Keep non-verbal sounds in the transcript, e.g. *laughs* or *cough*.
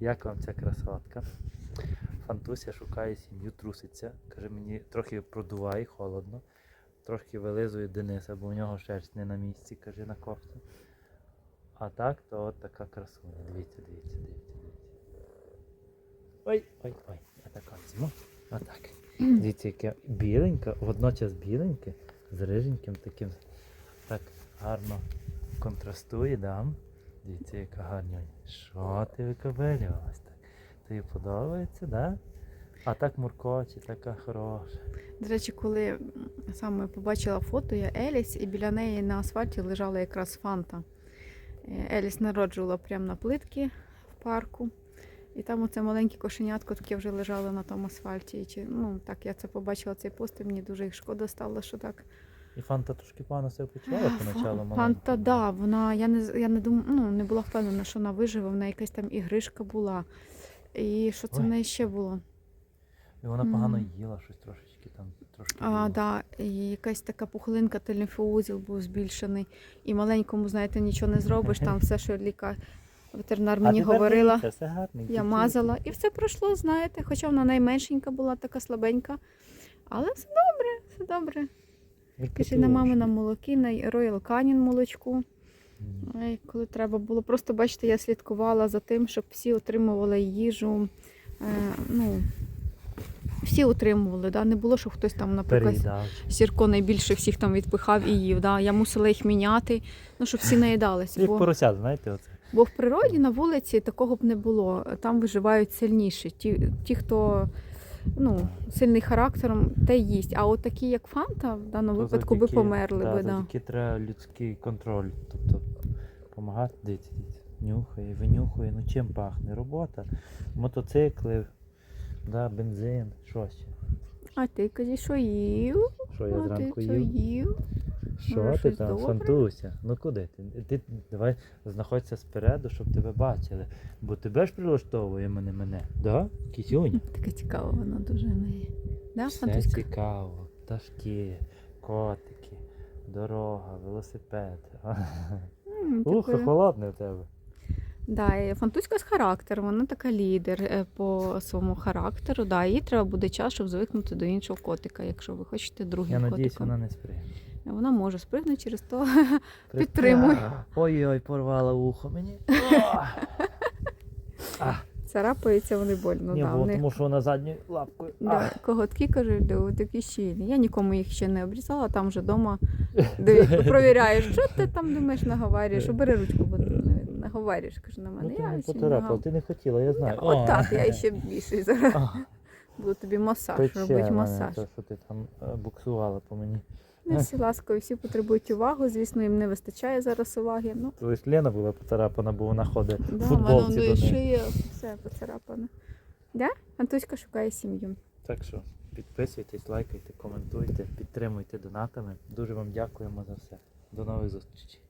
Як вам ця красотка? Фантуся шукає сім'ю, труситься. Каже, мені трохи продуває, холодно. Трошки вилизує Дениса, бо у нього шерсть не на місці, каже, на кофті. А так, то от така красуня. Дивіться, дивіться, дивіться, дивіться. Ой, ой, ой, я так візьму. Отак. Дивіться, яке біленьке, водночас біленьке, з риженьким таким так гарно контрастує, да? Дивіться, яка гарня. Що ти викобелювалась так? Тобі подобається, да? А так муркочі, така хороша. До речі, коли саме побачила фото, я Еліс, і біля неї на асфальті лежала якраз фанта. Е, Еліс народжувала прямо на плитки в парку. І там оце маленьке кошенятко таке вже лежало на тому асфальті. І ну, так, я це побачила цей пост, і мені дуже їх шкода стало, що так. І фанта трошки погано себе почувала поначалу маленька. Фанта, да, вона, я не, я не, дум, ну, не була впевнена, що вона виживе, в неї якась там ігришка була. І що це в неї ще було? І вона погано їла щось трошечки там. Трошки А, да, і якась така пухлинка та лімфоузіл був збільшений. І маленькому, знаєте, нічого не зробиш, там все, що ліка ветеринар мені тепер говорила, дивіться, все гарненько, я мазала. І все пройшло, знаєте, хоча вона найменшенька була, така слабенька. Але все добре, все добре. Каже, на мами на молокі, на Royal Canin молочку. Коли треба було. Просто бачите, я слідкувала за тим, щоб всі отримували їжу. Е, ну, всі отримували, да? не було, що хтось там, наприклад, Переїдав. Сірко найбільше всіх там відпихав і їв. Да? Я мусила їх міняти, ну, щоб всі наїдалися. Як Бо, поросят, знаєте, оце. бо в природі на вулиці такого б не було. Там виживають сильніші. Ті, ті хто ну, сильний характером, те й їсть. А от такі, як Фанта, в даному випадку би померли. да, би, да. завдяки треба людський контроль. Тобто допомагати, дивіться. Нюхає, винюхує, ну чим пахне? Робота, мотоцикли, да, бензин, щось. А ти кажеш, що їв? Що я а зранку ти їв? їв? Що Може, ти щось там, добре? Фантуся? Ну куди ти? Ти давай знаходься спереду, щоб тебе бачили. Бо тебе ж прилаштовує мене мене. Да? Кісюнь? *laughs* Така цікава вона дуже в неї. Да, Все Фантуська? цікаво. Пташки, котики, дорога, велосипед. М, *laughs* Ух, холодне у тебе. Да, і Фантуська з характером, вона така лідер е, по своєму характеру. Да, їй треба буде час, щоб звикнути до іншого котика, якщо ви хочете другим Я надіюсь, котиком. вона не сприйме. Вона може спригнути через то. *laughs* Підтримуй. Ой-ой, порвала ухо мені. *laughs* А, Царапаються вони больно. ні, да, бо них, тому що вона задньою лапкою. да, коготки кажуть, такі щільні. Я нікому їх ще не обрізала, там вже вдома *laughs* провіряєш, що ти там думаєш, наговарюєш, обери ручку, бо наговарюєш, каже на Ну мене. ти Я не поцарапала, ти не хотіла, я знаю. О, Отак, я ще більше зараз буду тобі масаж робити, масаж. що ти там е, буксувала по мені. Не всі ласкові, всі потребують увагу. Звісно, їм не вистачає зараз уваги. Ну, Тобто Лена була поцарапана, бо вона ходить в да, футболці вона до до неї. шиї все поцарапане. Да? Антуська шукає сім'ю. Так що підписуйтесь, лайкайте, коментуйте, підтримуйте донатами. Дуже вам дякуємо за все. До нових зустрічей.